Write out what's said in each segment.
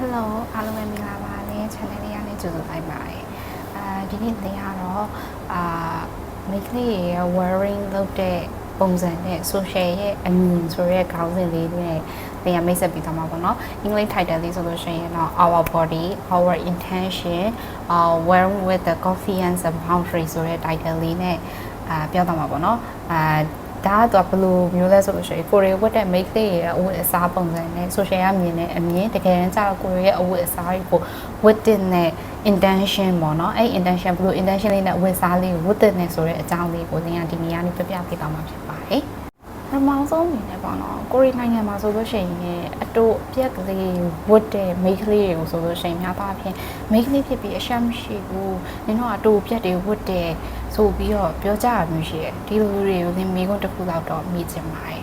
Hello အားလုံးပဲမင်္ဂလာပါလေ channel လေးကနေကြိုဆိုလိုက်ပါတယ်အာဒီနေ့သင်ကတော့အာမိတ်ကလေးရဲ့ wearing လုပ်တဲ့ပုံစံနဲ့ social ရဲ့အမြင်ဆိုရဲခေါင်းစဉ်လေးနဲ့သင်ရမိတ်ဆက်ပြီးသွားမှာပေါ့နော်အင်္ဂလိပ် title လေးဆိုလို့ရှိရင်တော့ our body our intention uh, wearing with the confidence and boundary ဆိုတဲ့ title လေးနဲ့အာပြောသွားမှာပေါ့နော်အာ ဒါကတော့ဘယ်လိုမျိုးလဲဆိုလို့ရှိရင်ကိုရီဝတ်တဲ့ make လေးရဲ့အဝတ်အစားပုံစံနဲ့ social ရမြင်တဲ့အမြင်တကယ်တမ်းကျတော့ကိုရီရဲ့အဝတ်အစားတွေကိုဝတ်တဲ့နဲ့ intention ပေါ့နော်အဲ့ intention ဘယ်လို intention လေးနဲ့အဝတ်အစားလေးကိုဝတ်တဲ့နဲ့ဆိုတဲ့အကြောင်းလေးကိုသင်ကဒီနေရာနေပြပြပေးသွားမှာဖြစ်ပါတယ် ပထမဆုံးအနေနဲ့ပေါ့နော်ကိုရီနိုင်ငံမှာဆိုလို့ရှိရင်အတူအပြက်ကလေးဝတ်တဲ့မိန်းကလေးတွေကိုဆိုလို့ရှိရင်များသောအားဖြင့်မိန်းကလေးဖြစ်ပြီးအရှက်မရှိဘူးနင်တို့ကအတူအပြက်တွေဝတ်တဲ့ဆိုပြီးတော့ပြောကြရမျိုးရှိတယ်ဒီလိုလူတွေကိုသင်မိကုန်းတစ်ခုလောက်တော့မိချင်ပါတယ်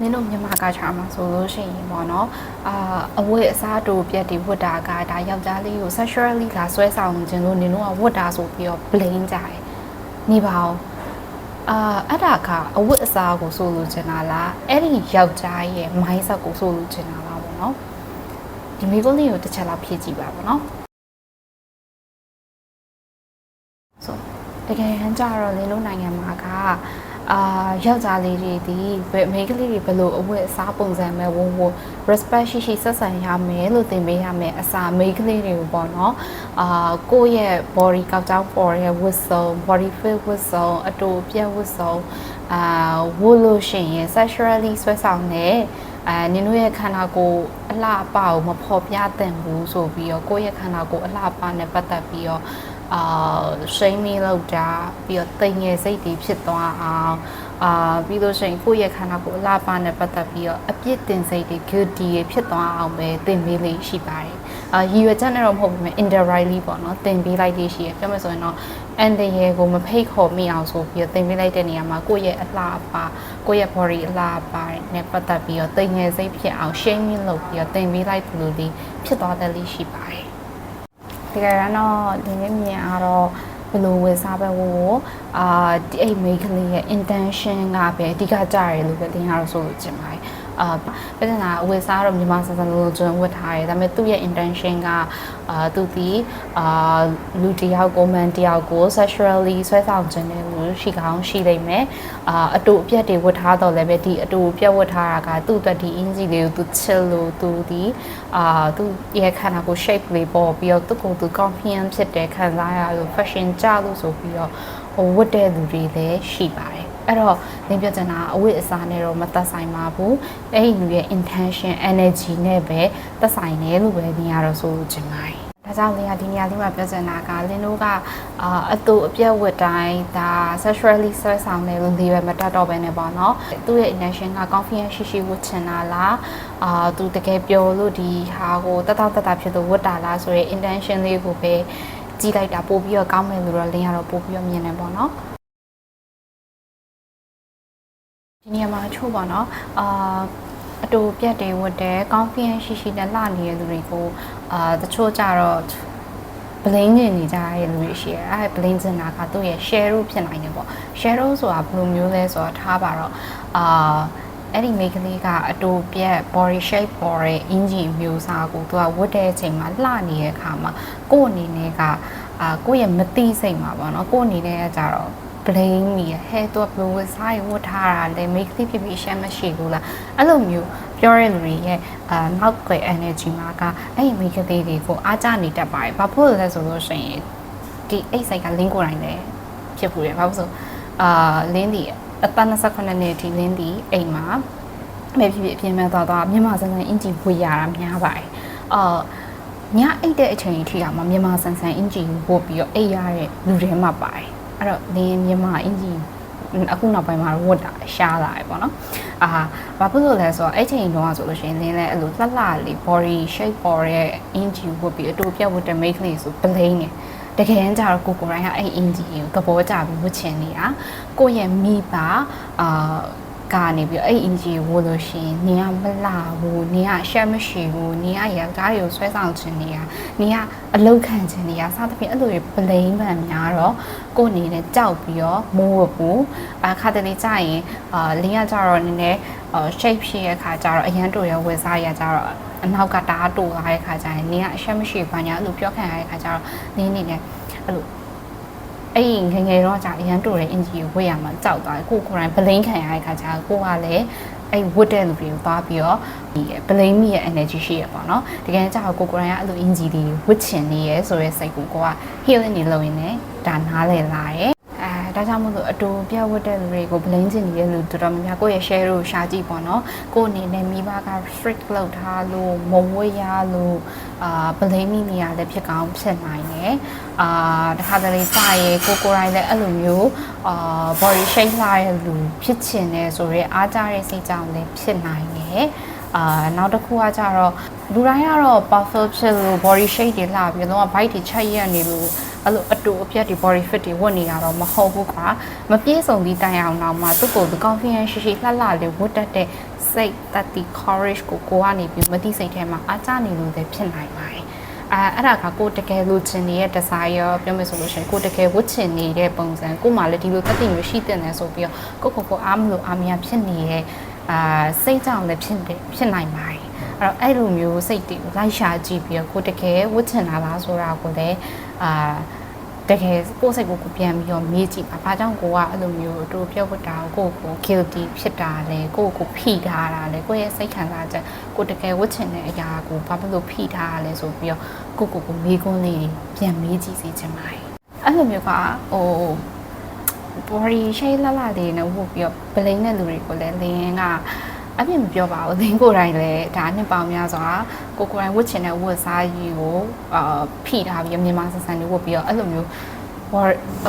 နင်တို့မြန်မာကချာမှာဆိုလို့ရှိရင်ပေါ့နော်အာအဝတ်အစားတူပြက်တွေဝတ်တာကဒါယောက်ျားလေးကို sexually ကဆွဲဆောင်ခြင်းလို့နင်တို့ကဝတ်တာဆိုပြီးတော့ blame ကြတယ်နေပါဦး အာအဲ့ဒါကအဝတ်အစားကိုဆိုလိုချင်တာလားအဲ့ဒီယောက်ျားရဲ့ mindset ကိုဆိုလိုချင်တာလားပေါ့နော်ဒီမိကုန်းလေးကိုတစ်ချက်လောက်ဖြည့်ကြည့်ပါပေါ့နော်ဆိုတကယ်ဟန်ကြတော့လင်းတို့နိုင်ငံမှာက အာယောက်ျားလေးတွေဒီဘယ်မိန်းကလေးတွေဘယ်လိုအဝတ်အစားပုံစံမဲ့ဝုံဝုံ respect ရှိရှိဆက်ဆံရမယ်လို့သင်ပေးရမယ်အစာမိန်းကလေးတွေကိုပေါ့နော်အာကိုယ့်ရဲ့ body ကောက်ကြောင်းပေါ်ရဲ့ဝတ်စုံ body fit ဝတ်စုံအတူပြက်ဝတ်စုံအာဝတ်လို့ရှိရင် sexually ဆွဲဆောင်တဲ့အဲနင်တို့ရဲ့ခန္ဓာကိုယ်အလှအပကိုမဖော်ပြသင့်ဘူးဆိုပြီးတော့ကိုယ့်ရဲ့ခန္ဓာကိုယ်အလှအပနဲ့ပတ်သက်ပြီးတော့ အာရှိမင်းလောက်တာပြီးတော့တိမ်ငယ်စိတ်တွေဖြစ်သွားအောင်အာပြီးလို့ရှိရင်ကိုယ့်ရဲ့ခန္ဓာကိုယ်အလှအပနဲ့ပတ်သက်ပြီးတော့အပြစ်တင်စိတ်တွေ guilty တွေဖြစ်သွားအောင်ပဲသင်ပေးလေးရှိပါတယ်အာရည်ရွယ်ချက်နဲ့တော့မဟုတ်ဘူးမြ indirectly ပေါ့နော်သင်ပေးလိုက်လေးရှိရပြောမှဆိုရင်တော့အန်တရယ်ကိုမဖိတ်ခေါ်မိအောင်ဆိုပြီးတော့သင်ပေးလိုက်တဲ့နေရာမှာကိုယ့်ရဲ့အလှအပကိုယ့်ရဲ့ body အလှအပနဲ့ပတ်သက်ပြီးတော့တိမ်ငယ်စိတ်ဖြစ်အောင် shaming လုပ်ပြီးတော့သင်ပေးလိုက်သလိုလေးဖြစ်သွားတဲ့လေးရှိပါတယ် တကယ်တော့ဒီနေ့မြင်အားတော့ဘယ်လိုဝယ်စားပဲဝကိုအာဒီအိတ်မိတ်ကလေးရဲ့ intention ကပဲအဓိကကြရတယ်လို့ပဲသင်ရတော့ဆိုလို့ချင်ပါတယ်အာပြဿနာအဝယ်စားတော့မြန်မာစံစံလို့ကျွန်ဝတ်ထားတယ်ဒါပေမဲ့သူ့ရဲ့ intention ကအာသူဒီအာလူတစ်ယောက်ကိုမန်တစ်ယောက်ကို sexually ဆွဲဆောင်ခြင်းတယ် လို့ရှိကောင်းရှိလိမ့်မယ်အာအတူအပြက်တွေဝတ်ထားတော့လည်းပဲဒီအတူအပြက်ဝတ်ထားတာကသူ့အတွက်ဒီ inji လေးကိုသူချစ်လို့သူဒီအာသူရဲ့ခန္ဓာကိုယ် shape လေးပေါ်ပြီးတော့သူ့ကိုယ်သူ confident ဖြစ်တဲ့ခံစားရလို့ fashion ကြလို့ဆိုပြီးတော့ဟိုဝတ်တဲ့လူတွေလည်းရှိပါတယ်အဲ့တော့သင်ပြောချင်တာအဝတ်အစားနဲ့တော့မသက်ဆိုင်ပါဘူးအဲ့ဒီလူရဲ့ intention energy နဲ့ပဲသက်ဆိုင်တယ်လို့ပဲမြင်ရတော့ဆိုချင်ပါတယ် ဒါကြောင့်လင်းကဒီနေရာလေးမှာပြောချင်တာကလင်းတို့ကအာအတူအပြက်ဝတ်တိုင်းဒါ sexually ဆွဲဆောင်တယ်လို့ဒီပဲမတတ်တော့ပဲနဲ့ပေါ့နော်သူ့ရဲ့ intention က confidence ရှိရှိဝတ်ချင်တာလားအာသူတကယ်ပြောလို့ဒီဟာကိုတတ်တတ်တတ်ဖြစ်လို့ဝတ်တာလားဆိုရဲ intention လေးကိုပဲကြည့်လိုက်တာပို့ပြီးတော့ကောင်းမယ်လို့တော့လင်းကတော့ပို့ပြီးတော့မြင်နေပေါ့နော်ဒီနေရာမှာအချို့ပေါ့နော်အာ အတူပြတ်တွေဝတ်တယ် confidence ရှိရှိနဲ့လှနေတဲ့လူတွေကိုအာတချို့ကြတော့ blame နေနေကြတဲ့လူတွေရှိတယ်အဲ blame စင်တာကသူ့ရဲ့ share ဖြစ်နိုင်တယ်ပေါ့ share ဆိုတာဘယ်လိုမျိုးလဲဆိုတော့ထားပါတော့အာအဲ့ဒီမိန်းကလေးကအတူပြက် body shape ပေါ်တဲ့ engine မျိုးစားကိုသူကဝတ်တဲ့အချိန်မှာလှနေတဲ့အခါမှာကိုယ့်အနေနဲ့ကအာကိုယ့်ရဲ့မသိစိတ်မှာပေါ့နော်ကိုယ့်အနေနဲ့ကကြတော့ blame မိရဟဲ့သူကဘလို့ဝတ်စားရဝတ်ထားတာလဲ make ဖြစ်ဖြစ်ရှမ်းမရှိဘူးလားအဲ့လိုမျိုးပြောရတဲ့လူတွေရဲ့အာနောက်ွယ် energy မှာကအဲ့ဒီ make လေးတွေကိုအားကျနေတတ်ပါတယ်ဘာဖြစ်လို့လဲဆိုလို့ရှိရင်ဒီအိတ်ဆိုင်က link ကိုယ်တိုင်လည်းဖြစ်ဘူးတယ်ဘာလို့ဆိုအာလင်းဒီအသက်28နှစ်အထိလင်းဒီအိမ်မှာမဲဖြစ်ဖြစ်အပြင်းမဲ့သွားသွားမြန်မာစံစံအင်ဂျီဝေရတာများပါတယ်အာညအိတ်တဲ့အချိန်အထိကမှမြန်မာစံစံအင်ဂျီကိုပို့ပြီးတော့အိတ်ရတဲ့လူတွေမှာပါတယ် အဲ့တော့လင်းမြန်မာအင်ဂျီအခုနောက်ပိုင်းမှာဝတ်တာရှားလာတယ်ပေါ့နော်အာဘာဖြစ်လို့လဲဆိုတော့အဲ့ချိန်တုန်းကဆိုလို့ရှိရင်လင်းလဲအဲ့လိုလှလှလေး body shape ပေါ်တဲ့အင်ဂျီဝတ်ပြီးအတူပြတ်ဝတ်တဲ့ make လေးဆို plain နေတကယ်တမ်းကျတော့ကိုကိုတိုင်းကအဲ့အင်ဂျီကိုသဘောကျပြီးဝတ်ချင်နေတာကိုယ့်ရဲ့မိပါအာ ကနေပြီးအဲ့အင်ဂျီဝလို့လို့ရှိရင်နင်ကမလာဘူးနင်ကအရှက်မရှိဘူးနင်ကယောက်ျားတွေကိုဆွဲဆောင်ခြင်းနေရနင်ကအလုတ်ခံခြင်းနေရစသဖြင့်အဲ့လိုတွေပလိန်မှန်များတော့ကိုယ်အနေနဲ့ကြောက်ပြီးတော့မိုးဝဘူးအခါတလေကြာရင်အာလင်းကကြတော့နည်းနည်း shape ဖြစ်ရဲ့ခါကျတော့အရန်တူရဝယ်စားရကြတော့အနောက်ကတအားတူလာတဲ့ခါကျရင်နင်ကအရှက်မရှိဘာညာအဲ့လိုပြောခံရတဲ့ခါကျတော့နင်းနေနဲ့အဲ့လို အဲ့ဒီငငယ်တော့ကြာအရန်တူတဲ့အင်ဂျီကိုဝယ်ရမှာကြောက်သွားတယ်ကိုကိုယ်တိုင်ပလိန်ခံရတဲ့ခါကျတော့ကိုကလည်းအဲ့ဝတ်တဲ့လူတွေကိုသွားပြီးတော့ဒီပလိန်မိရဲ့ energy ရှိရပေါ့နော်တကယ်ကြောက်ကိုကိုယ်တိုင်ကအဲ့လို energy တွေဝတ်ချင်နေရဲဆိုရဲစိတ်ကိုကိုက healing နေလို့ရင်းနဲ့ဒါနားလည်လာတယ်အဲဒါကြောင့်မို့လို့အတူပြတ်ဝတ်တဲ့လူတွေကို blame ချင်နေတဲ့လူတော်တော်များများကိုယ့်ရဲ့ share ကိုရှာကြည့်ပေါ့နော်ကိုယ့်အနေနဲ့မိဘက strict လုပ်ထားလို့မဝတ်ရလို့အာ blame မိနေရလည်းဖြစ်ကောင်းဖြစ်နိုင် တယ်အာတခါတလေစရဲကိုကိုယ်တိုင်လည်းအဲ့လိုမျိုးအာ body shape လာတဲ့လူဖြစ်ချင်တယ်ဆိုရဲအားကြတဲ့စိတ်ကြောင့်လည်းဖြစ်နိုင်တယ်အာနောက်တစ်ခုကကြတော့လူတိုင်းကတော့ perfect ဖြစ်လို့ body shape တွေလှပြီးတော့ bite တွေချက်ရက်နေလို့အဲ့လိုအတူအပြတ်တွေ body fit တွေဝတ်နေရတော့မဟုတ်ဘူးကွာမပြေဆုံးပြီးတိုင်အောင်တော့မှသူ့ကိုယ် confidence ရှိရှိလှလှလေးဝတ်တတ်တဲ့စိတ်တတိ courage ကိုကိုကနေပြီးမတိစိတ်ထဲမှာအားကျနေလို့လည်းဖြစ်နိုင်ပါတယ် အဲအဲ့ဒါကကိုတကယ်လိုချင်နေတဲ့ desire ပြောမယ်ဆိုလို့ရှိရင်ကိုတကယ်ဝတ်ချင်နေတဲ့ပုံစံကိုမှလည်းဒီလိုတတိမျိုးရှိတဲ့နယ်ဆိုပြီးတော့ကိုကိုကိုအားမလို့အားမရဖြစ်နေတဲ့အာစိတ်ကြောင့်လည်းဖြစ်ဖြစ်နိုင်ပါတယ်အဲ့တော့အဲ့လိုမျိုးစိတ်တွေကိုလိုက်ရှာကြည့်ပြီးတော့ကိုတကယ်ဝတ်ချင်တာလားဆိုတာကိုလည်းအာ တကယ်ကိုယ်စိတ်ကိုကိုပြန်ပြီးတော့မေးကြည့်ပါ။ဘာကြောင့်ကိုကအဲ့လိုမျိုးတို့ပြောဝတ်တာကိုကို guilty ဖြစ်တာလဲကိုကိုဖိထားတာလဲကိုရဲ့စိတ်ခံစားချက်ကိုတကယ်ဝတ်ချင်တဲ့အရာကိုဘာဖြစ်လို့ဖိထားရလဲဆိုပြီးတော့ကိုကိုကိုမေးခွန်းလေးပြန်မေးကြည့်စေချင်ပါတယ်။အဲ့လိုမျိုးကဟို body shape လှလှလေးနဲ့ဝတ်ပြီးတော့ blame တဲ့လူတွေကိုလည်းလင်းက အပြစ်မပြောပါဘူးသင်ကိုယ်တိုင်လည်းဒါနှစ်ပေါင်းများစွာကိုကိုယ်တိုင်ဝတ်ချင်တဲ့ဝတ်စားကြီးကိုအာဖိထားပြီးမြန်မာစံစံလေးဝတ်ပြီးတော့အဲ့လိုမျိုး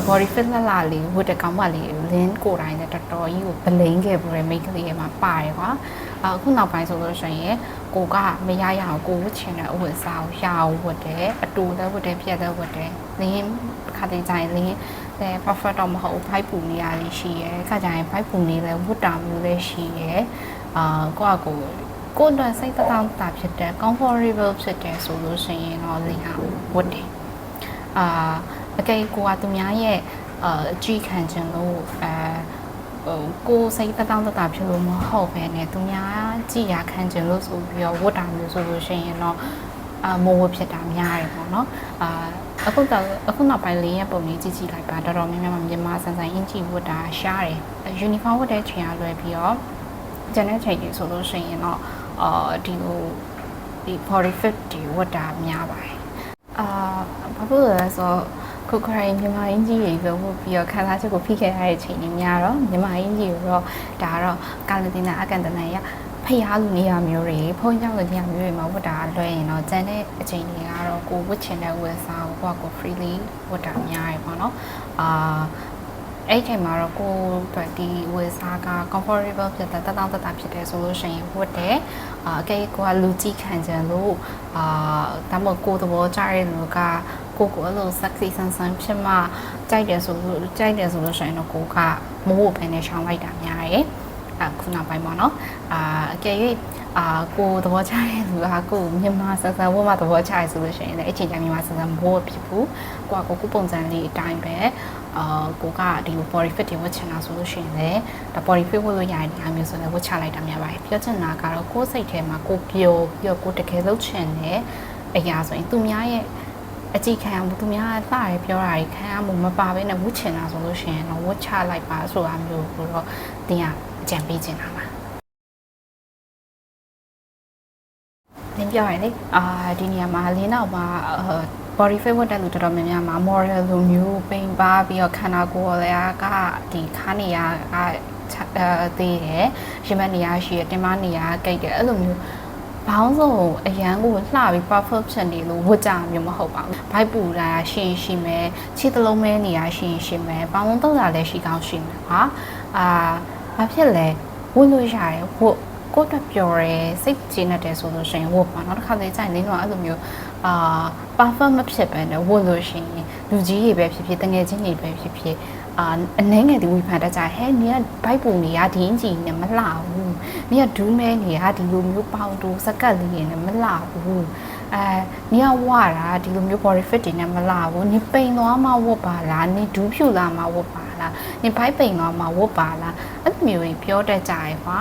body fit လှလှလေးဝတ်တဲ့ကောင်မလေးလင်းကိုယ်တိုင်လည်းတော်တော်ကြီးကိုဗလိန်ခဲ့ပူတဲ့မိတ်ကလေးရဲ့မှာပါတယ်ကွာအခုနောက်ပိုင်းဆိုလို့ရှိရင်ကိုကမရရအောင်ကိုဝတ်ချင်တဲ့အဝတ်စားကိုရအောင်ဝတ်တယ်အတူလည်းဝတ်တယ်ပြက်လည်းဝတ်တယ်လင်းခါတည်းကြိုင်လင်းအဲ perfect တော့မဟုတ်ဘူးဘိုက်ပူနေရလေးရှိရဲခါကြရင်ဘိုက်ပူနေလဲဝတ်တာမျိုးလည်းရှိရဲ အာကိုကကိုကိုယ်တော့စိတ်တောင်းတာဖြစ်တဲ့ comfortable ဖြစ်တယ်ဆိုလို့ရှိရင်တော့လင်းအောင်ဝတ်တယ်အာအကေကိုကသူများရဲ့အာအကြည့်ခံခြင်းလို့အဲဟိုကိုစိတ်တောင်းတတာဖြစ်လို့မဟုတ်ပဲねသူများကြည်ရခံခြင်းလို့ဆိုပြီးတော့ဝတ်တာမျိုးဆိုလို့ရှိရင်တော့အာမိုးဝဖြစ်တာများတယ်ပေါ့နော်အာအခုတော့အခုနောက်ပိုင်းလေးရဲ့ပုံလေးကြည့်ကြည့်လိုက်ပါတော်တော်များများမြန်မာဆန်ဆန်အင်ဂျီဝတ်တာရှားတယ်ယူနီဖောင်းဝတ်တဲ့ချိန်အားလွယ်ပြီးတော့ ကျန်တဲ့ချိန်တွေဆိုလို့ရှိရင်တော့အာဒီလိုဒီ body fit တွေဝတ်တာများပါတယ်အာဘာလို့လဲဆိုခုခရိုင်မြန်မာအင်ဂျီတွေပဲဝတ်ပြီးတော့ခန်းစားချက်ကိုဖိခဲ့ရတဲ့ချိန်တွေများတော့မြန်မာအင်ဂျီကိုတော့ဒါကတော့ကာလတင်နာအကန်တနန်ရဖျားလူနေရာမျိုးတွေဖုန်းကြောင့်လူနေရာမျိုးတွေမှာဝတ်တာလွှဲရင်တော့ကျန်တဲ့အချိန်တွေကတော့ကိုဝတ်ချင်တဲ့ဝတ်စားကိုကိုကကို freely ဝတ်တာများရပေါ့နော်အာ အဲ့ဒီချိန်မှာတော့ကိုအတွက်ဒီဝတ်စားက comfortable ဖြစ်တဲ့တတောင်းတတာဖြစ်တယ်ဆိုလို့ရှိရင်ဝတ်တယ်အာအကဲကိုကလူကြည့်ခံကြလို့အာဒါမှမဟုတ်ကိုသဘောကျတဲ့လူကကိုကိုအဲ့လို sexy ဆန်းဆန်းဖြစ်မှကြိုက်တယ်ဆိုလို့ကြိုက်တယ်ဆိုလို့ရှိရင်တော့ကိုကမိုးဘယ်နဲ့ရှောင်းလိုက်တာများတယ်အခုနောက်ပိုင်းပေါ့နော်အာအကယ်၍အာကိုသဘောချတဲ့လူကကိုမြန်မာဆန်ဆန်ဝတ်မှသဘောချရဆိုလို့ရှိရင်လည်းအချိန်တိုင်းမြန်မာဆန်ဆန်ဘိုးဖြစ်ဘူးကိုကကိုကိုပုံစံလေးအတိုင်းပဲ အာကိုကဒီလို body fit တွေဝတ်ချင်တာဆိုလို့ရှိရင်လည်းဒါ body fit ဝတ်လို့ရတဲ့နေရာမျိုးဆိုလည်းဝတ်ချလိုက်တာများပါတယ်ပြောချင်တာကတော့ကိုယ်စိတ်ထဲမှာကိုပျော်ပြီးတော့ကိုတကယ်လုပ်ချင်တဲ့အရာဆိုရင်သူများရဲ့အကြည့်ခံမှုသူများလှရပြောတာတွေခံရမှုမပါဘဲနဲ့ဝတ်ချင်တာဆိုလို့ရှိရင်တော့ဝတ်ချလိုက်ပါဆိုတာမျိုးကိုတော့တင်ရအကြံပေးချင်တာပါလင်းပြောရလေအာဒီနေရာမှာလင်းတော့မှာ body fit ဝတ်တဲ့လူတော်တော်များများမှာ model လိုမျိုးပိန်ပါပြီးတော့ခန္ဓာကိုယ်လည်းကဒီခါနေရကအဲသေးတယ်ရင်မနေရရှိရတင်မနေရကြိတ်တယ်အဲ့လိုမျိုးဘောင်းစုံအရန်ကိုလှပြီး perfect ဖြစ်နေလို့ဝတ်ကြမျိုးမဟုတ်ပါဘူးဘိုက်ပူတာရှင်ရှိမယ်ခြေသလုံးမဲနေရရှင်ရှိမယ်ပေါင်းလုံးတော့တာလည်းရှိကောင်းရှိမယ်ဟာအာဘာဖြစ်လဲဝတ်လို့ရတယ်ဝတ် ကိုယ်တက်ပျော်ရဲစိတ်ကျေနပ်တယ်ဆိုလို့ရှိရင်ဝတ်ပါနောက်တစ်ခါလေကြိုင်နေတော့အဲ့လိုမျိုးအာ perfect မဖြစ်ပဲနဲ့ဝတ်လို့ရှိရင်လူကြီးတွေပဲဖြစ်ဖြစ်တငယ်ချင်းတွေပဲဖြစ်ဖြစ်အာအနှဲငယ်ဒီဝေဖန်တတ်ကြဟဲ့နင်ကဘိုက်ပုံတွေကဒီအင်ဂျီနဲ့မလှဘူးနင်ကဒူးမဲတွေကဒီလိုမျိုးပေါင်တူစကတ်လေးတွေနဲ့မလှဘူးအဲနင်ကဝတာဒီလိုမျိုး body fit တွေနဲ့မလှဘူးနင်ပိန်သွားမှဝတ်ပါလားနင်ဒူးဖြူလာမှဝတ်ပါလားနင်ဘိုက်ပိန်သွားမှဝတ်ပါလားအဲ့လိုမျိုးကြီးပြောတတ်ကြရပါ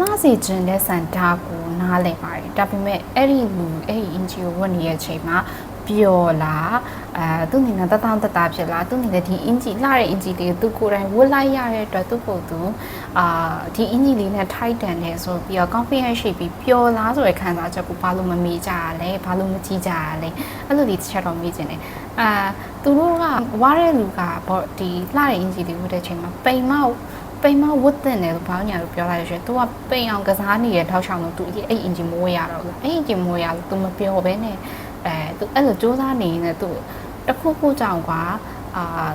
နားစီခြင်းတဲ့စံတာကိုနားလည်ပါတယ်ဒါပေမဲ့အဲ့ဒီလူအဲ့ဒီ NGO ဝင်နေတဲ့အချိန်မှာပျော်လားအဲသူနေနဲ့တတောင်းတတာဖြစ်လားသူနေနဲ့ဒီအင်ဂျီလှတဲ့အင်ဂျီလေးသူကိုယ်တိုင်ဝတ်လိုက်ရတဲ့အတွက်သူ့ကိုယ်သူအာဒီအင်ဂျီလေးနဲ့ထိုက်တန်နေဆိုပြီးတော့ confidence ရှိပြီးပျော်လားဆိုတဲ့ခံစားချက်ကိုဘာလို့မမေ့ကြရလဲဘာလို့မကြည့်ကြရလဲအဲ့လိုဒီတစ်ချက်တော့မေ့ချင်တယ်အာသူတို့ကဝါတဲ့လူကဘောဒီလှတဲ့အင်ဂျီလေးဝတ်တဲ့အချိန်မှာပိန်မောက် ပိန်မဝတ်တဲ့တယ်လို့ဘောင်းညာလို့ပြောလိုက်ရရှင်။ तू ကပိန်အောင်ကစားနေတဲ့ထောက်ချောင်းလို့ तू အဲ့အင်ဂျင်မိုးရတော့လို့အဲ့အင်ဂျင်မိုးရလို့ तू မပြောဘဲနဲ့အဲသူအဲ့လိုစူးစမ်းနေနေသူတခုခုကြောင့်ကွာအာ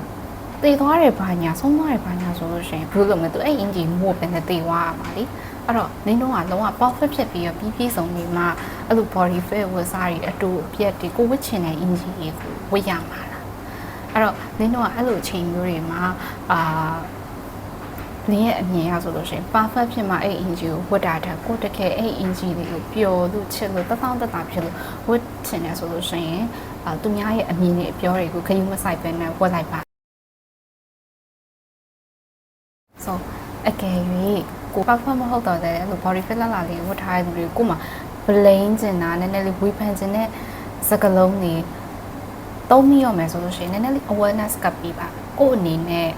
တည်သွားတယ်ဘာညာဆုံးသွားတယ်ဘာညာဆိုလို့ရှိရင်ဘူးလို့မသူအဲ့အင်ဂျီမို့ပဲနဲ့တည်သွားရမှာလေအဲ့တော့နင်းတော့ကလုံးဝ perfect ဖြစ်ပြီးတော့ပြီးပြည့်စုံနေမှအဲ့လို body fit ဝတ်စားတွေအတူအပြက်တွေကိုဝတ်ချင်တဲ့အင်ဂျီကိုဝတ်ရမှာလားအဲ့တော့နင်းတော့ကအဲ့လိုအချိန်မျိုးတွေမှာအာ နင်းရဲ့အမြင်ရဆိုလို့ရှိရင် perfect ဖြစ်မှအဲ့ NG ကိုဝတ်တာတက်ကိုတကယ်အဲ့ NG တွေကိုပျော်လို့ချစ်လို့တသောတတဖြစ်လို့ဝတ်ချင်တယ်ဆိုလို့ရှိရင်အာသူများရဲ့အမြင်တွေအပြောတွေကိုခရီးမဆိုင်ပဲနဲ့ဝတ်လိုက်ပါ so အကယ်၍ကို perfect မဟုတ်တော့တဲ့အဲ့လို body fit လာလာလေးဝတ်ထားတဲ့လူတွေကိုမှ blame ကျင်တာနည်းနည်းလေးဝေဖန်ကျင်တဲ့စကားလုံးတွေသုံးမိရမယ်ဆိုလို့ရှိရင်နည်းနည်းလေး awareness ကပ်ပြီးပါကို့အနေနဲ့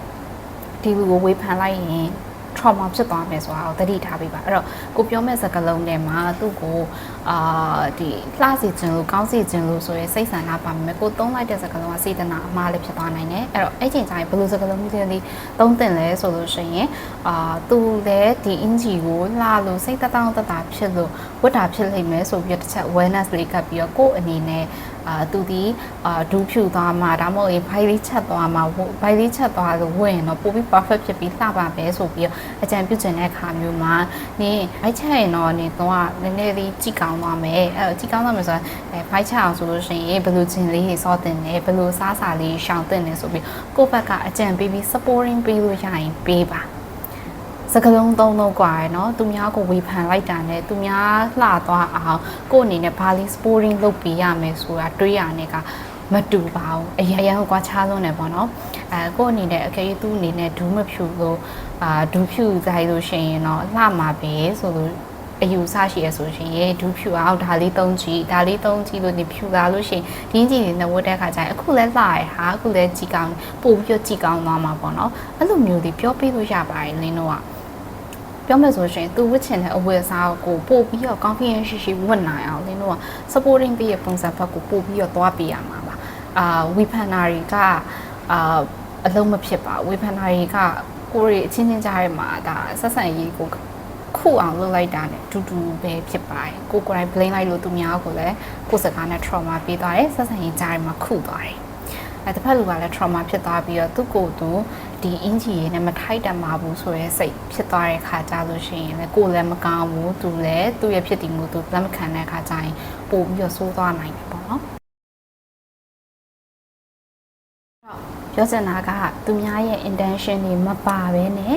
ဒီလူကိုဝေဖန်လိုက်ရင် trauma ဖြစ်သွားမယ်ဆိုတာကိုသတိထားပေးပါအဲ့တော့ကိုပြောမဲ့စကားလုံးထဲမှာသူ့ကိုအာဒီလှစီခြင်းလို့ကောင်းစီခြင်းလို့ဆိုရဲစိတ်ဆန္ဒပါမယ်ကိုသုံးလိုက်တဲ့စကားလုံးကစေတနာအမှားလည်းဖြစ်သွားနိုင်တယ်အဲ့တော့အဲ့ချိန်ကျရင်ဘယ်လိုစကားလုံးမျိုးတွေသုံးတင်လဲဆိုလို့ရှိရင်အာသူလည်းဒီ inji ကိုလှလို့စိတ်တတောင်းတတာဖြစ်လို့ဝတ်တာဖြစ်လိမ့်မယ်ဆိုပြီးတော့တစ်ချက် awareness လေးကပ်ပြီးတော့ကိုယ့်အနေနဲ့ အာသူဒီအာဒူးဖြူသွားမှာဒါမှမဟုတ်ရင်ဘိုင်လေးချက်သွားမှာဘိုင်လေးချက်သွားလို့ဝင်တော့ပိုပြီး perfect ဖြစ်ပြီးလှပါပဲဆိုပြီးတော့အကြံပြုချင်တဲ့အခါမျိုးမှာနင်းဘိုက်ချက်ရင်တော့နင်းတော့နည်းနည်းလေးကြည့်ကောင်းသွားမယ်အဲကြည့်ကောင်းသွားမယ်ဆိုတော့အဲဘိုက်ချက်အောင်ဆိုလို့ရှိရင်ဘယ်လိုချင်းလေးတွေစောတင်တယ်ဘယ်လိုစားစာလေးရှောင်တင်တယ်ဆိုပြီးကိုယ့်ဘက်ကအကြံပေးပြီး supporting ပေးလို့ရရင်ပေးပါ စကလုံးသုံးတော့กว่าရယ်เนาะသူများကိုဝေဖန်လိုက်တာနဲ့သူများလှသွားအောင်ကိုယ့်အနေနဲ့ဘာလေး sporting လုပ်ပေးရမယ်ဆိုတာတွေးရတဲ့ကမတူပါဘူးအရရန်ကွာခြားလုံးတယ်ပေါ့နော်အဲကိုယ့်အနေနဲ့အကယ်၍သူ့အနေနဲ့ဒူးမဖြူလို့အာဒူးဖြူဆိုင်လို့ရှိရင်တော့လှမှာပဲဆိုလို့အယူဆရှိရဆိုရှင်ရေဒူးဖြူအောင်ဒါလေးသုံးကြည့်ဒါလေးသုံးကြည့်လို့ဒီဖြူလာလို့ရှိရင်ဒီကြီးတွေနဲ့ဝတ်တဲ့ခါကျရင်အခုလဲလှရဟာအခုလဲကြည်ကောင်းပို့ပြီးတော့ကြည်ကောင်းသွားမှာပေါ့နော်အဲ့လိုမျိုးတွေပြောပြလို့ရပါတယ်လင်းတို့က ပြောမယ်ဆိုရှင်သူဝတ်ချင်တဲ့အဝတ်အစားကိုပို့ပြီးတော့ confidence ရှိရှိဝတ်နိုင်အောင်လင်းတို့က supporting ပေးရပုံစံဘက်ကိုပို့ပြီးတော့သွားပေးရမှာပါအာဝီဖန်နာတွေကအာအလုံးမဖြစ်ပါဝီဖန်နာတွေကကိုရီအချင်းချင်းကြားထဲမှာဒါဆက်ဆံရေးကိုခုအောင်လုပ်လိုက်တာ ਨੇ တူတူပဲဖြစ်ပါတယ်ကိုကိုယ်တိုင် blame လိုက်လို့သူများကိုလည်းကိုယ်စကားနဲ့ trauma ပေးသွားတယ်ဆက်ဆံရေးကြားထဲမှာခုသွားတယ် အဲတစ်ဖက်လူကလည်း trauma ဖြစ်သွားပြီးတော့သူ့ကိုယ်သူဒီအင်ဂျီရနဲ့မထိုက်တန်ပါဘူးဆိုရဲစိတ်ဖြစ်သွားတဲ့ခါကြလို့ရှိရင်လည်းကိုယ်လည်းမကောင်းဘူးသူလည်းသူ့ရဲ့ဖြစ်တည်မှုသူလက်မခံတဲ့ခါကျရင်ပို့ပြီးတော့ဆိုးသွားနိုင်တယ်ပေါ့နော်ပြောချင်တာကသူများရဲ့ intention တွေမပါဘဲနဲ့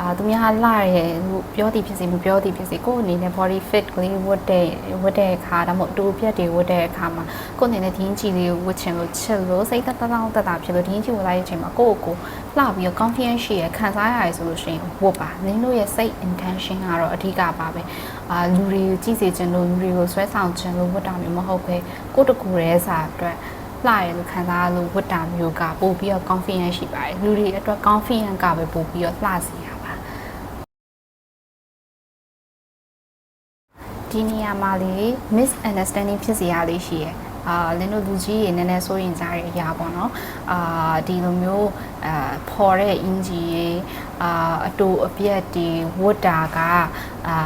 အာသူများလာရဲလို့ပြောသည်ဖြစ်စေမပြောသည်ဖြစ်စေကိုယ့်အနေနဲ့ body fit ကလေးဝတ်တဲ့ဝတ်တဲ့အခါဒါမှမဟုတ်တူပြက်တွေဝတ်တဲ့အခါမှာကိုယ့်အနေနဲ့ဒီင်းချီလေးကိုဝတ်ချင်လို့ချစ်လို့စိတ်သက်သက်သက်သာဖြစ်လို့ဒီင်းချီဝတ်လိုက်တဲ့အချိန်မှာကိုယ့်ကိုလှပြီးတော့ confidence ရှိရခံစားရတယ်ဆိုလို့ရှိရင်ဝတ်ပါနင်းတို့ရဲ့စိတ် intention ကတော့အဓိကပါပဲအာလူတွေကိုကြည့်စေချင်လို့လူတွေကိုဆွဲဆောင်ချင်လို့ဝတ်တာမျိုးမဟုတ်ပဲကိုယ့်တကူရဲ့စာအတွက်လှရလို့ခံစားလို့ဝတ်တာမျိုးကပို့ပြီးတော့ confidence ရှိပါတယ်လူတွေအတွက် confidence ကပဲပို့ပြီးတော့လှစီ ဒီနေရာမှာလေ misunderstanding ဖြစ်စီရလေးရှိရယ်အာလင်းတို့လူကြီးရေနည်းနည်းစိုးရင်ကြရတဲ့အရာပေါ့နော်အာဒီလိုမျိုးအာဖော်တဲ့အင်ဂျီရေအာအတူအပြက်တွေဝတ်တာကအာ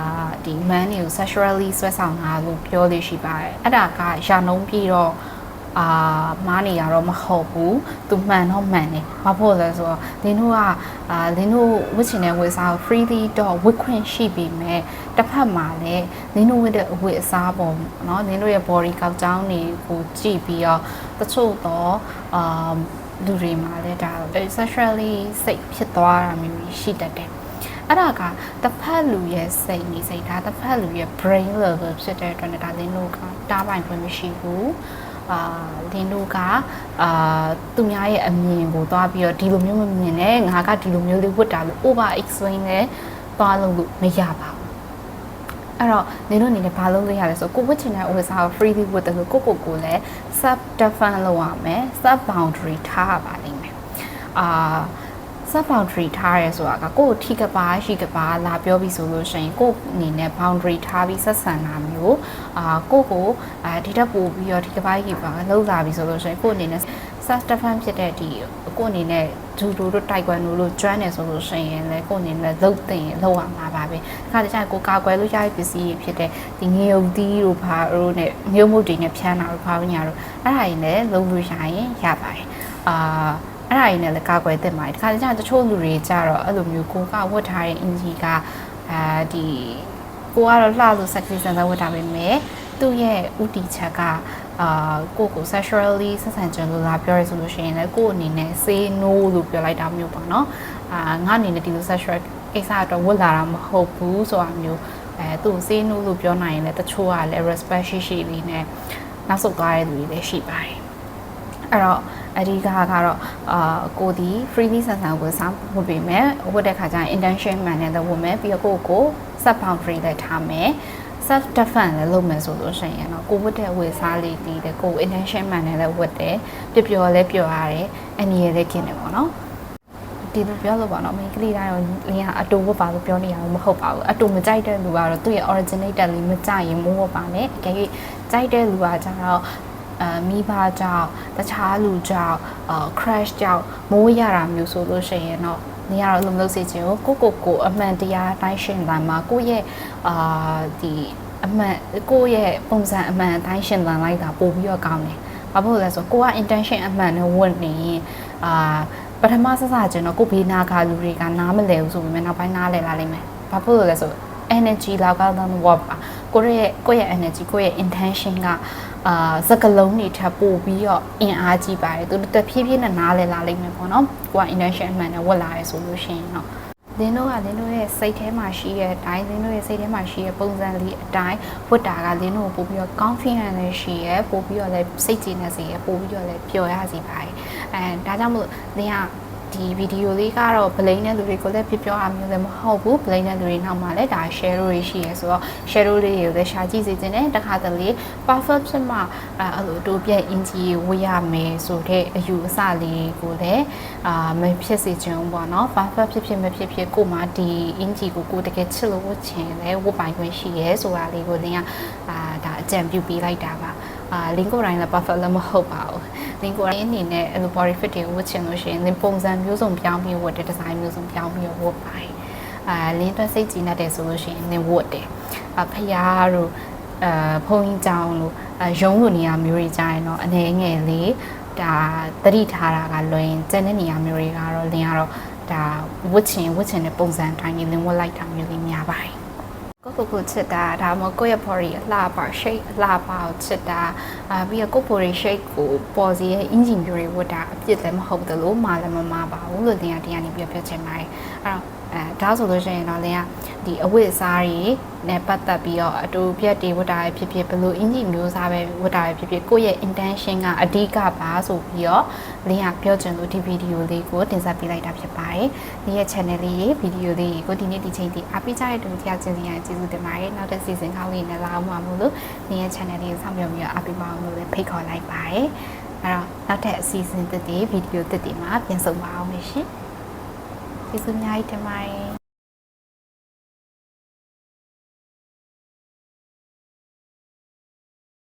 ဒီ man တွေကို sexually ဆွဲဆောင်တာလို့ပြောလို့ရှိပါတယ်အဲ့ဒါကရာနှုံးပြီးတော့ အာမားနေရတော့မဟုတ်ဘူးသူမှန်တော့မှန်တယ်ဘာဖြစ်လဲဆိုတော့လင်းတို့ကအာလင်းတို့ဝတ်ချင်တဲ့ဝတ်စားကို freely တော့ဝတ်ခွင့်ရှိပြီမဲ့တစ်ဖက်မှာလည်းလင်းတို့ဝတ်တဲ့အဝတ်အစားပုံเนาะလင်းတို့ရဲ့ body ကောက်ကြောင်းတွေကိုကြည့်ပြီးတော့တချို့တော့အာ လူတွေမှာလည်းဒါ sexually စိတ်ဖြစ်သွားတာမျိုးကြီးရှိတတ်တယ်အဲ့ဒါကတစ်ဖက်လူရဲ့စိတ်နေစိတ်ဒါတစ်ဖက်လူရဲ့ brain level ဖြစ်တဲ့အတွက်လည်းဒါလင်းတို့ကတားပိုင်ခွင့်မရှိဘူး အာလင်းတို့ကအာသူများရဲ့အမြင်ကိုသွားပြီးတော့ဒီလိုမျိုးမမြင်နဲ့ငါကဒီလိုမျိုးလေးဝတ်တာလို့ over explain လဲသွားလို့မရပါဘူးအဲ့တော့နင်တို့အနေနဲ့ဘာလုပ်လို့ရလဲဆိုကိုဝတ်ချင်တဲ့ OS ကို freely ဝတ်တယ်လို့ကိုကိုကိုလည်း sub define လုပ်ရမယ် sub boundary ထားရပါလိမ့်မယ်အာ sub boundary ထားရဲဆိုတာကကိုယ့်ထိကပါရှိကပါလာပြောပြီးဆိုလို့ရှိရင်ကိုယ့်အနေနဲ့ boundary ထားပြီးဆက်ဆံတာမျိုးအာကိုယ့်ကိုအာဒီတက်ပို့ပြီးတော့ဒီကပါရှိပါလောက်လာပြီးဆိုလို့ရှိရင်ကိုယ့်အနေနဲ့ self defense ဖြစ်တဲ့ဒီကိုယ့်အနေနဲ့ဂျူဒိုတို့တိုက်ကွယ်နိုလို့ကျွမ်းနေဆိုလို့ရှိရင်လည်းကိုယ့်အနေနဲ့လုံသိရင်လုံရမှာပါပဲခါတခြားကိုကာကွယ်လို့ရတဲ့ပစ္စည်းတွေဖြစ်တဲ့ဒီငရုတ်သီးတို့ဘာတို့နဲ့မျိုးမုတ်တွေနဲ့ဖြန်းတာတို့ဘာလို့ညာတို့အဲ့ဒါတွေလည်းလုံလို့ရရင်ရပါတယ်အာ အဲ့ဒါကြီးနဲ့လည်းကာကွယ်သင့်ပါတယ်ဒီခါကျတချို့လူတွေကြတော့အဲ့လိုမျိုးကိုကဝတ်ထားတဲ့အင်ဂျီကအာဒီကိုကတော့လှလို့ sexy ဆန်ဆန်ဝတ်ထားပေမဲ့သူ့ရဲ့ဥတီချက်ကအာကိုကို sexually ဆက်ဆံကြလို့လာပြောရဆိုလို့ရှိရင်လည်းကိုအနေနဲ့ say no လို့ပြောလိုက်တာမျိုးပေါ့နော်အာငါအနေနဲ့ဒီလို sexual ကိစ္စတော့ဝတ်လာတာမဟုတ်ဘူးဆိုတာမျိုးအဲသူ့ say no လို့ပြောနိုင်ရင်လည်းတချို့ကလည်း respect ရှိရှိလေးနဲ့နောက်ဆုတ်သွားတဲ့လူတွေလည်းရှိပါတယ်အဲ့တော့ အဓိကကတော့အာကိုဒီ freebie ဆန်ဆန်ကိုစားဝတ်ပေးမယ်ဝတ်တဲ့ခါကျရင် intention မှန်တဲ့ဝတ်မယ်ပြီးတော့ကိုကို set boundary လည်းထားမယ် self defense လည်းလုပ်မယ်ဆိုလို့ရှိရင်တော့ကိုဝတ်တဲ့ဝေစားလေးတီးတယ်ကို intention မှန်တယ်လည်းဝတ်တယ်ပျော်ပျော်လည်းပျော်ရတယ်အနည်းရလည်းกินတယ်ပေါ့နော်ဒီလိုပြောလို့ပါတော့မိန်းကလေးတိုင်းတော့လင်းကအတူဝတ်ပါလို့ပြောနေရမှာမဟုတ်ပါဘူးအတူမကြိုက်တဲ့လူကတော့သူ့ရဲ့ originate လေးမကြိုက်ရင်မိုးဝတ်ပါနဲ့အကယ်၍ကြိုက်တဲ့လူကကျတော့ အမိဘကြောင့်တခြားလူကြောင့်အာ crash ကြောင့်မိုးရတာမျိုးဆိုလို့ရှိရင်တော့နေရတော့လုံလို့စေချင်ကိုကိုကိုကိုအမှန်တရားတိုင်းရှင်လာမှာကိုရဲ့အာဒီအမှန်ကိုရဲ့ပုံစံအမှန်အတိုင်းရှင်လန်လိုက်တာပို့ပြီးတော့ကောင်းတယ်။ဘာဖြစ်လို့လဲဆိုတော့ကိုက intention အမှန်နဲ့ဝင်နေရင်အာပထမစစချင်းတော့ကိုဘေးနာကလူတွေကနားမလဲဘူးဆိုပေမဲ့နောက်ပိုင်းနားလဲလာလိမ့်မယ်။ဘာဖြစ်လို့လဲဆို energy လောက်ကတော့ work ပါကိုရဲ့ကိုရဲ့ energy ကိုရဲ့ intention က အာစကလုံးတွေထပ်ပို့ပြီးတော့အင်အားကြီးပါတယ်သူတဖြည်းဖြည်းနဲ့နားလဲလာလိမ့်မယ်ပေါ့နော်ကိုက intention အမှန်နဲ့ဝတ်လာရဲဆိုလို့ရှိရင်တော့လင်းတို့ကလင်းတို့ရဲ့စိတ်ထဲမှာရှိတဲ့အတိုင်းလင်းတို့ရဲ့စိတ်ထဲမှာရှိတဲ့ပုံစံလေးအတိုင်းဝတ်တာကလင်းတို့ကိုပို့ပြီးတော့ confident လည်းရှိရဲပို့ပြီးတော့လည်းစိတ်ကြည်နေစေရဲပို့ပြီးတော့လည်းပျော်ရစီပါတယ်အဲဒါကြောင့်မို့လင်းက ဒီဗီဒီယိုလေးကတော့ဗလိန်တဲ့လူတွေကိုလည်းပြပြောရမျိုးလည်းမဟုတ်ဘူးဗလိန်တဲ့လူတွေနောက်မှာလည်းဒါ share တွေရှိရဲဆိုတော့ share တွေကိုလည်း share ကြည့်စေချင်တယ်တခါတလေ perfect ဖြစ်မှအဲ့လိုတိုးပြက်အင်ဂျီဝေးရမယ်ဆိုတဲ့အယူအဆလေးကိုလည်းအာမဖြစ်စေချင်ဘူးပေါ့နော် perfect ဖြစ်ဖြစ်မဖြစ်ဖြစ်ကိုမှဒီအင်ဂျီကိုကိုတကယ်ချစ်လို့ဝတ်ချင်လဲဝတ်ပိုင်ခွင့်ရှိရဲဆိုတာလေးကိုသင်ကအာဒါအကြံပြုပေးလိုက်တာပါအာ link ကိုတိုင်းလည်း perfect လည်းမဟုတ်ပါဘူး link ကိုတိုင်းအနေနဲ့အဲ့လို body fit တွေကိုဝတ်ချင်လို့ရှိရင် link ပုံစံမျိုးစုံပြောင်းပြီးဝတ်တဲ့ design မျိုးစုံပြောင်းပြီးဝတ်ပါတယ်အာ link အတွက်စိတ်ကြည်နေတယ်ဆိုလို့ရှိရင် link ဝတ်တယ်အဖျားတို့အာဖုန်းကြီးကြောင်လို့အရုံးလိုနေရာမျိုးတွေကြာရင်တော့အနေငယ်လေးဒါတတိထားတာကလွင်ကျန်တဲ့နေရာမျိုးတွေကတော့လင်းကတော့ဒါဝတ်ချင်ဝတ်ချင်တဲ့ပုံစံတိုင်းလင်းဝတ်လိုက်တာမျိုးလေးများပါတယ် ကိုကိုကိုချစ်တာဒါမှမဟုတ်ကိုယ့်ရဲ့ body အလှပါ shape အလှပါကိုချစ်တာအာပြီးတော့ကိုယ့် body shape ကိုပေါ်စီရဲ့ engine မျိုးတွေဝတ်တာအပြစ်လည်းမဟုတ်ဘူးလို့မာလည်းမမာပါဘူးလို့တင်ရတင်ရနေပြီးပြောချင်ပါတယ်အဲ့တော့အဲဒါဆိုလို့ရှိရင်တော့လင်းက ဒီအဝတ်အစားတွေနဲ့ပတ်သက်ပြီးတော့အတူပြက်တွေဝတ်တာပဲဖြစ်ဖြစ်ဘလို့အင်ဂျီမျိုးစားပဲဝတ်တာပဲဖြစ်ဖြစ်ကိုယ့်ရဲ့ intention ကအဓိကပါဆိုပြီးတော့လင်းကပြောချင်လို့ဒီဗီဒီယိုလေးကိုတင်ဆက်ပေးလိုက်တာဖြစ်ပါတယ်။ဒီရဲ့ channel လေးရေဗီဒီယိုလေးကိုဒီနေ့ဒီချိန်ထိအားပေးကြတဲ့တူတရားချင်းစီရကျေးဇူးတင်ပါတယ်။နောက်တစ်စီစဉ်ကောင်းလေးနဲ့လာအောင်ပါမို့လို့ဒီရဲ့ channel လေးကိုစောင့်မျှော်ပြီးတော့အားပေးပါအောင်လို့လည်းဖိတ်ခေါ်လိုက်ပါတယ်။အဲ့တော့နောက်ထပ်အစီအစဉ်တစ်တည်းဗီဒီယိုတစ်တည်းမှာပြန်ဆုံပါအောင်ရှင်။ကျေးဇူးအများကြီးတင်ပါတယ်